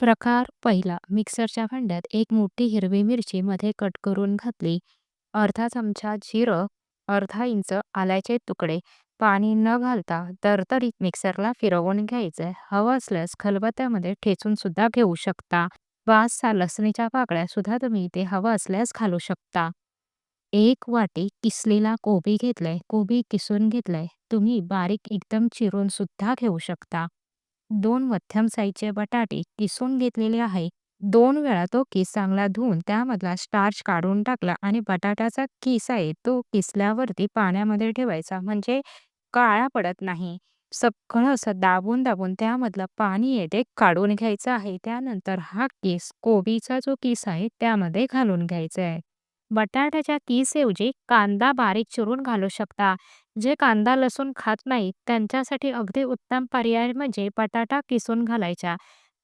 प्रकार पहिला मिक्सरच्या भांड्यात एक मोठी हिरवी मिरची मध्ये कट करून घातली. अर्धा चमचा जिरं अर्धा इंच आल्याचे तुकडे. पाणी न घालता तरतरीत मिक्सरला फिरवून घ्यायचे. हवं असल्यास खलबत्त्यामध्ये ठेचून सुद्धा घेऊ शकता. वासचा लसणीच्या पाकळ्या सुद्धा तुम्ही इथे हवं असल्यास घालू शकता. एक वाटी किसलेला कोबी घेतलाय. कोबी किसून घेतलाय. तुम्ही बारीक एकदम चिरून सुद्धा घेऊ शकता. दोन मध्यम साईजचे बटाटे किसून घेतलेले आहे. दोन वेळा तो किस चांगला धुवून त्यामधला स्टार्च काढून टाकला आणि बटाट्याचा किस आहे तो किसल्यावरती पाण्यामध्ये ठेवायचा. म्हणजे काळा पडत नाही. सगळं असं दाबून दाबून त्यामधलं पाणी आहे ते काढून घ्यायचं आहे. त्यानंतर हा केस कोबीचा जो केस आहे त्यामध्ये घालून घ्यायचा आहे. बटाट्याच्या किसऐवजी कांदा बारीक चिरून घालू शकता. जे कांदा लसूण खात नाही त्यांच्यासाठी अगदी उत्तम पर्याय म्हणजे बटाटा किसून घालायचा.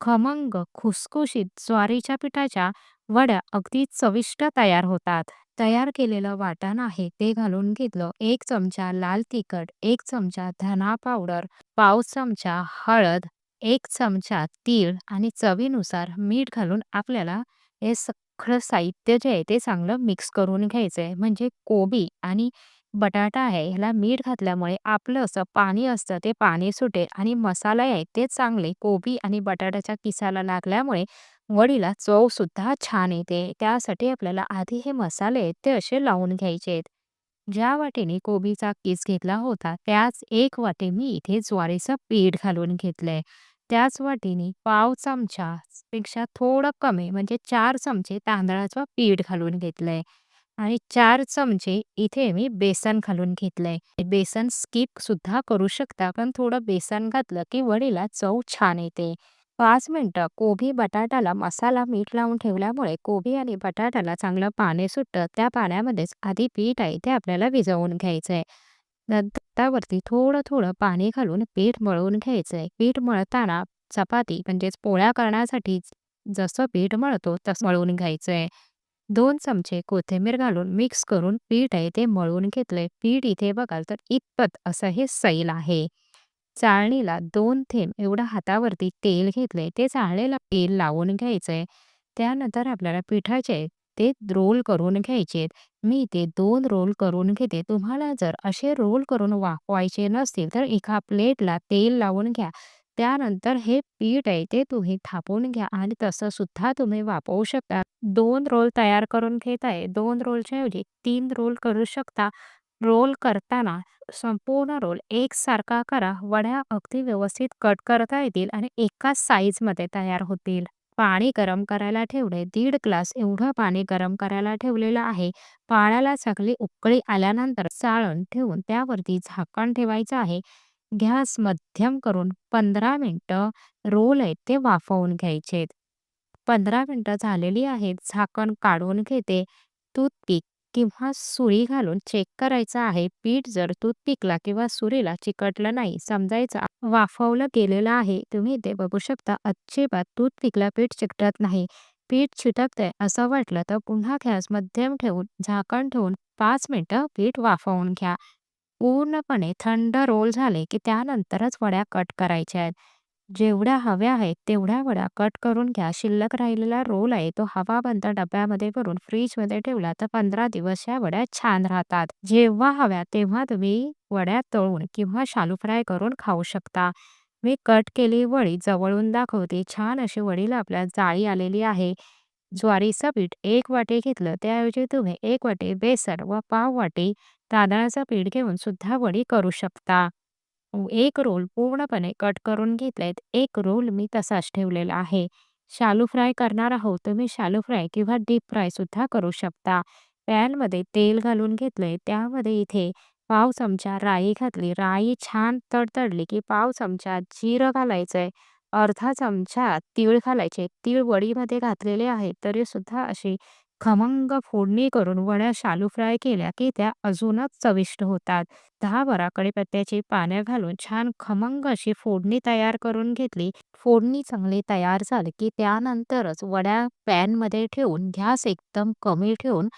खमंग खुसखुशीत ज्वारीच्या पिठाच्या वड्या अगदी चविष्ट तयार होतात. तयार केलेलं वाटण आहे ते घालून घेतलं. एक चमचा लाल तिखट एक चमचा धना पावडर पाव चमचा हळद एक चमचा तीळ आणि चवीनुसार मीठ घालून आपल्याला हे सगळं साहित्य जे आहे ते चांगलं मिक्स करून घ्यायचंय. म्हणजे कोबी आणि बटाटा आहे ह्याला मीठ घातल्यामुळे आपलं असं पाणी असतं ते पाणी सुटेल आणि मसाला आहे ते चांगले कोबी आणि बटाट्याच्या किसाला लागल्यामुळे वडीला चव सुद्धा छान येते. त्यासाठी आपल्याला आधी हे मसाले आहेत ते असे लावून घ्यायचे आहेत. ज्या वाटीने कोबीचा किस घेतला होता त्याच एक वाटी मी इथे ज्वारीचं पीठ घालून घेतलंय. त्याच वाटीने पाव चमचा पेक्षा थोडं कमी म्हणजे चार चमचे तांदळाचं पीठ घालून घेतलंय. आणि चार चमचे इथे मी बेसन घालून घेतलंय. बेसन स्किप सुद्धा करू शकता पण थोडं बेसन घातलं की वडीला चव छान येते. पाच मिनटं कोबी बटाट्याला मसाला मीठ लावून ठेवल्यामुळे कोबी आणि बटाट्याला चांगलं पाणी सुटतं. त्या पाण्यामध्येच आधी पीठ आहे ते आपल्याला विजवून घ्यायचंय. नंतर त्यावरती थोडं थोडं पाणी घालून पीठ मळून आहे पीठ मळताना चपाती म्हणजेच पोळ्या करण्यासाठी जसं पीठ मळतो तसं मळून घ्यायचंय. दोन चमचे कोथिंबीर घालून मिक्स करून पीठ आहे ते मळून घेतलंय. पीठ इथे बघाल तर इतपत असं हे सैल आहे. चाळणीला दोन थेंब एवढं हातावरती तेल घेतलंय. ते चाळणीला तेल लावून घ्यायचंय. त्यानंतर आपल्याला पिठाचे ते रोल करून घ्यायचे मी ते दोन रोल करून घेते. तुम्हाला जर असे रोल करून वाफवायचे नसतील तर एका प्लेटला तेल लावून घ्या. त्यानंतर हे पीठ आहे ते तुम्ही थापून घ्या आणि तसं सुद्धा तुम्ही वापरू शकता. दोन रोल तयार करून घेत आहे. दोन रोलच्या ऐवजी तीन रोल करू शकता. रोल करताना संपूर्ण रोल एकसारखा करा. वड्या अगदी व्यवस्थित कट करता येतील आणि एकाच साईजमध्ये तयार होतील. पाणी गरम करायला ठेवले दीड ग्लास एवढं पाणी गरम करायला ठेवलेलं आहे. पाण्याला सगळी उकळी आल्यानंतर चाळण ठेवून त्यावरती झाकण ठेवायचं आहे. गॅस मध्यम करून पंधरा मिनटं रोल आहेत ते वाफवून घ्यायचेत. पंधरा मिनटं झालेली आहेत. झाकण काढून घेते. टूथपिक किंवा सुरी घालून चेक करायचं आहे. पीठ जर टूथपिकला किंवा सुरीला चिकटलं नाही समजायचं वाफवलं गेलेलं आहे तुम्ही ते बघू शकता. अजिबात टूथपिकला पीठ चिकटत नाही. पीठ चिटकतंय असं वाटलं तर पुन्हा गॅस मध्यम ठेवून झाकण ठेवून पाच मिनटं पीठ वाफवून घ्या. पूर्णपणे थंड रोल झाले की त्यानंतरच वड्या कट करायच्या आहेत. जेवढ्या हव्या आहेत तेवढ्या वड्या कट करून घ्या. शिल्लक राहिलेला रोल आहे तो हवाबंद डब्यामध्ये भरून फ्रीजमध्ये ठेवला तर पंधरा दिवस या वड्या छान राहतात. जेव्हा हव्या तेव्हा तुम्ही वड्या तळून किंवा शालू फ्राय करून खाऊ शकता. मी कट केली वडी जवळून दाखवते. छान अशी वडीला आपल्या जाळी आलेली आहे. ज्वारीचं पीठ एक वाटी घेतलं त्याऐवजी तुम्ही एक वाटी बेसन व पाव वाटी तांदळाचं पीठ घेऊन सुद्धा वडी करू शकता. हो, एक रोल पूर्णपणे कट करून घेतलेत. एक रोल मी तसाच ठेवलेला आहे. शालू फ्राय करणार आहोत. तुम्ही शालू फ्राय किंवा डीप फ्राय सुद्धा करू शकता. पॅनमध्ये तेल घालून घेतलंय. त्यामध्ये इथे पाव चमचा राई घातली. राई छान तडतडली की पाव चमचा जिरं घालायचंय. अर्धा चमचा तीळ घालायचे. तीळ वडीमध्ये घातलेले आहेत. तरी सुद्धा अशी खमंग फोडणी करून वड्या शालू फ्राय केल्या की त्या अजूनच चविष्ट होतात. दहा बारा कढीपत्त्याची पानं घालून छान खमंग अशी फोडणी तयार करून घेतली. फोडणी चांगली तयार झाली की त्यानंतरच वड्या पॅनमध्ये ठेवून गॅस एकदम कमी ठेवून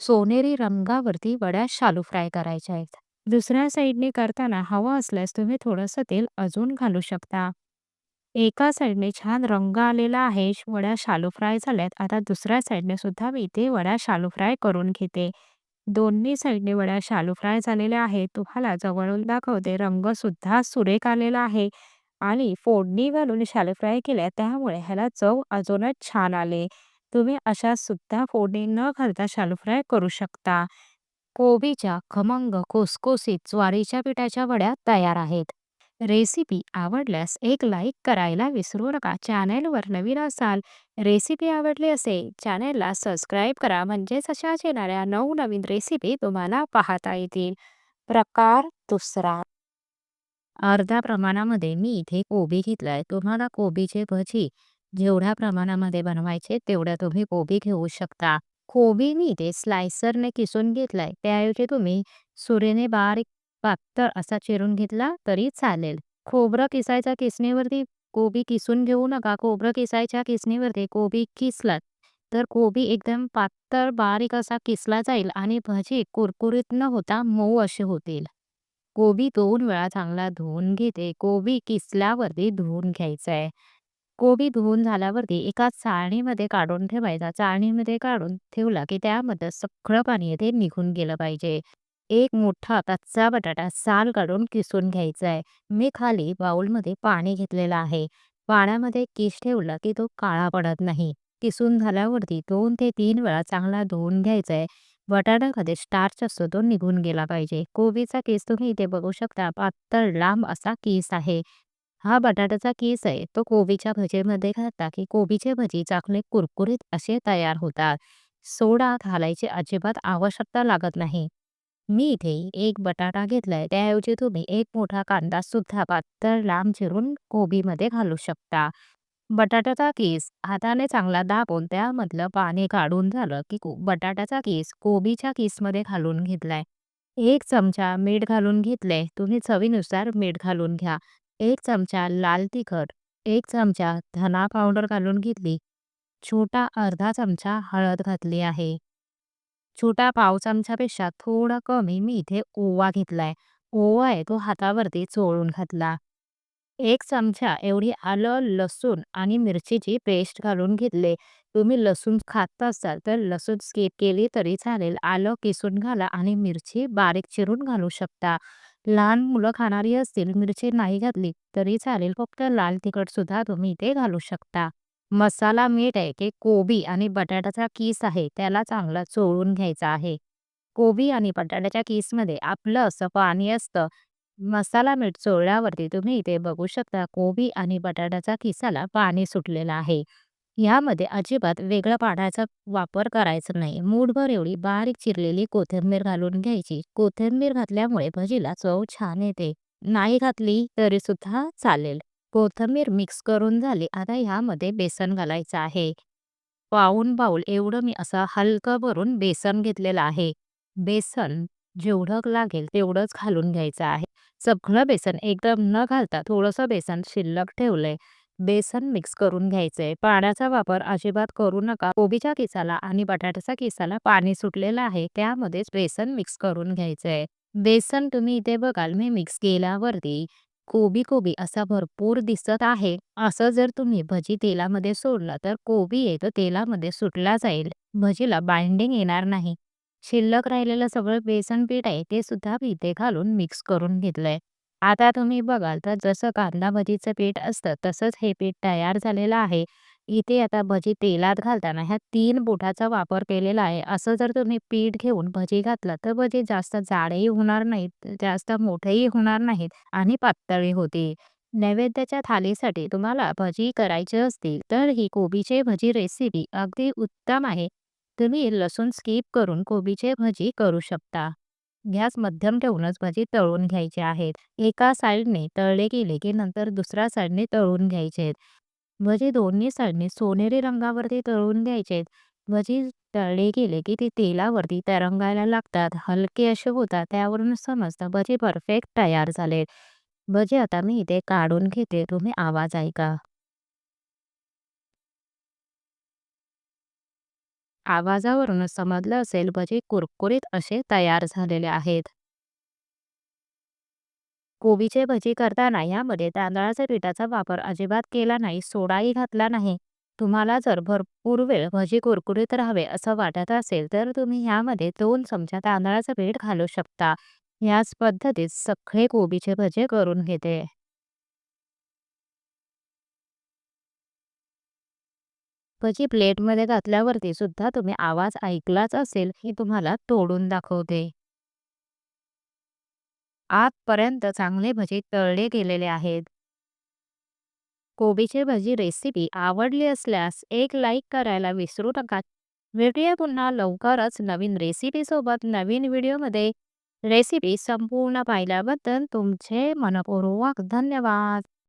सोनेरी रंगावरती वड्या शालू फ्राय करायच्या आहेत. दुसऱ्या साईडने करताना हवं असल्यास तुम्ही थोडंसं तेल अजून घालू शकता. एका साईडने छान रंग आलेला आहे. वड्या शालो फ्राय झाल्यात. आता दुसऱ्या साईडने सुद्धा मी इथे वड्या शालो फ्राय करून घेते. दोन्ही साईडने वड्या शालो फ्राय झालेल्या आहेत. तुम्हाला जवळून दाखवते. रंग सुद्धा सुरेख आलेला आहे आणि फोडणी घालून शालो फ्राय केल्या त्यामुळे ह्याला चव अजूनच छान आले. तुम्ही अशा सुद्धा फोडणी न घालता शालो फ्राय करू शकता. कोबीच्या खमंग खुसखुशीत ज्वारीच्या पिठाच्या वड्या तयार आहेत. रेसिपी आवडल्यास एक लाईक करायला विसरू नका. चॅनेलवर नवीन असाल, रेसिपी आवडली असेल, चॅनेलला सबस्क्राईब करा म्हणजेच अशाच येणाऱ्या नवनवीन रेसिपी तुम्हाला पाहता येतील. प्रकार दुसरा अर्ध्या प्रमाणामध्ये मी इथे कोबी घेतलाय. तुम्हाला कोबीचे भजी जेवढ्या प्रमाणामध्ये बनवायचे तेवढ्या तुम्ही कोबी घेऊ शकता. कोबी मी इथे स्लायसरने किसून घेतलाय. त्याऐवजी तुम्ही सुरीने बारीक तर असा चिरून घेतला तरी चालेल. खोबरं किसायच्या किसणीवरती कोबी किसून घेऊ नका. खोबरं किसायच्या किसणीवरती कोबी किसलात तर कोबी एकदम पातळ बारीक असा किसला जाईल आणि भजी कुरकुरीत न होता मऊ असे होतील. कोबी दोन वेळा चांगला धुवून घेते. कोबी किसल्यावरती धुवून घ्यायचंय. कोबी धुवून झाल्यावरती एका चाळणीमध्ये काढून ठेवायचा. चाळणीमध्ये काढून ठेवला की त्यामध्ये सगळं पाणी ते निघून गेलं पाहिजे. एक मोठा कच्चा बटाटा साल काढून किसून घ्यायचा आहे. मी खाली बाउलमध्ये पाणी घेतलेलं आहे. पाण्यामध्ये किस ठेवला की तो काळा पडत नाही. किसून झाल्यावरती दोन ते तीन वेळा चांगला धुवून घ्यायचा आहे. बटाट्यामध्ये स्टार्च असतो तो निघून गेला पाहिजे. कोबीचा किस तुम्ही इथे बघू शकता पातळ लांब असा किस आहे. हा बटाट्याचा किस आहे तो कोबीच्या भजीमध्ये घातला की कोबीचे भजी चांगले कुरकुरीत असे तयार होतात. सोडा घालायची अजिबात आवश्यकता लागत नाही. मी इथे एक बटाटा घेतलाय त्याऐवजी तुम्ही एक मोठा कांदा सुद्धा पातळ लांब चिरून कोबीमध्ये घालू शकता. बटाट्याचा केस हाताने चांगला दाबून त्यामधलं पाणी काढून झालं की बटाट्याचा केस कोबीच्या केसमध्ये घालून घेतलाय. एक चमचा मीठ घालून घेतले. तुम्ही चवीनुसार मीठ घालून घ्या. एक चमचा लाल तिखट, एक चमचा धना पावडर घालून घेतली. छोटा अर्धा चमचा हळद घातली आहे. छोटा पाव चमचापेक्षा थोडा कमी मी इथे ओवा घेतलाय. ओवा आहे तो हातावरती चोळून घातला. एक चमचा एवढी आलं लसूण आणि मिरचीची पेस्ट घालून घेतले. तुम्ही लसूण खात असाल तर लसूण स्किप केली तरी चालेल. आलं किसून घाला आणि मिरची बारीक चिरून घालू शकता. लहान मुलं खाणारी असतील मिरची नाही घातली तरी चालेल. फक्त लाल तिखट सुद्धा तुम्ही इथे घालू शकता. मसाला मीठ आहे की कोबी आणि बटाट्याचा कीस आहे त्याला चांगला चोळून घ्यायचा आहे. कोबी आणि बटाट्याच्या कीसमध्ये आपलं असं पाणी असतं. मसाला मीठ चोळल्यावरती तुम्ही इथे बघू शकता कोबी आणि बटाट्याचा किसाला पाणी सुटलेलं आहे. यामध्ये अजिबात वेगळं पाण्याचा वापर करायचा नाही. मूठभर एवढी बारीक चिरलेली कोथिंबीर घालून घ्यायची. कोथिंबीर घातल्यामुळे भजीला चव छान येते. नाही घातली तरी सुद्धा चालेल. कोथिंबीर मिक्स करून झाली. आता ह्यामध्ये बेसन घालायचं आहे. पाऊन बाऊल एवढं मी असं हलकं भरून बेसन घेतलेलं आहे. बेसन जेवढं लागेल तेवढंच घालून घ्यायचं आहे. सगळं बेसन एकदम न घालता थोडंसं बेसन शिल्लक ठेवलंय. बेसन मिक्स करून घ्यायचंय. पाण्याचा वापर अजिबात करू नका. कोबीच्या किसाला आणि बटाट्याच्या किसाला पाणी सुटलेलं आहे त्यामध्येच बेसन मिक्स करून घ्यायचंय. बेसन तुम्ही इथे बघाल मी मिक्स केल्यावरती कोबी कोबी असा भरपूर दिसत आहे. असं जर तुम्ही भजी तेलामध्ये सोडला तर कोबी आहे तो तेलामध्ये सुटला जाईल. भजीला बाइंडिंग येणार नाही. शिल्लक राहिलेलं सगळं बेसन पीठ आहे ते सुद्धा मी इथे घालून मिक्स करून घेतलंय. आता तुम्ही बघाल तर जसं कांदा भजीचं पीठ असतं तसंच हे पीठ तयार झालेलं आहे. इथे आता भजी तेलात घालताना ह्या तीन बोटाचा वापर केलेला आहे. असं जर तुम्ही पीठ घेऊन भजी घातला तर भजी जास्त जाडही होणार नाहीत, जास्त मोठेही होणार नाहीत आणि पातळही होते नैवेद्याच्या थालीसाठी तुम्हाला भजी करायची असतील तर ही कोबीचे भजी रेसिपी अगदी उत्तम आहे. तुम्ही लसूण स्किप करून कोबीचे भजी करू शकता. गॅस मध्यम ठेवूनच भजी तळून घ्यायचे आहेत. एका साईडने तळले गेले की नंतर दुसऱ्या साईडने तळून घ्यायचे आहेत. भजे दोन्ही साईडने सोनेरी रंगावरती तळून घ्यायचे म्हणजे आहेत. भजी तळले गेले की ते तेलावरती तरंगायला लागतात. हलके असे होतात. त्यावरून समजतं भजे म्हणजे परफेक्ट तयार झाले भजे आता मी इथे काढून घेते. तुम्ही आवाज ऐका. आवाजावरूनच समजलं असेल भजे कुरकुरीत असे तयार झालेले आहेत. कोबीचे भजी करताना यामध्ये तांदळाच्या पिठाचा वापर अजिबात केला नाही, सोडाही घातला नाही. तुम्हाला जर भरपूर वेळ भजी कुरकुरीत राहावे असं वाटत असेल तर तुम्ही यामध्ये दोन चमचा तांदळाचं पीठ घालू शकता. याच पद्धतीत सगळे कोबीचे भजे करून घेते. भजी प्लेटमध्ये घातल्यावरती सुद्धा तुम्ही आवाज ऐकलाच असेल ही तुम्हाला तोडून दाखवते. आतपर्यंत चांगले भजे तळले गेलेले आहेत. कोबीचे भजी रेसिपी आवडली असल्यास एक लाईक करायला विसरू नका. भेटूया पुन्हा लवकरच नवीन रेसिपीसोबत नवीन व्हिडिओमध्ये. रेसिपी संपूर्ण पाहिल्याबद्दल तुमचे मनपूर्वक धन्यवाद.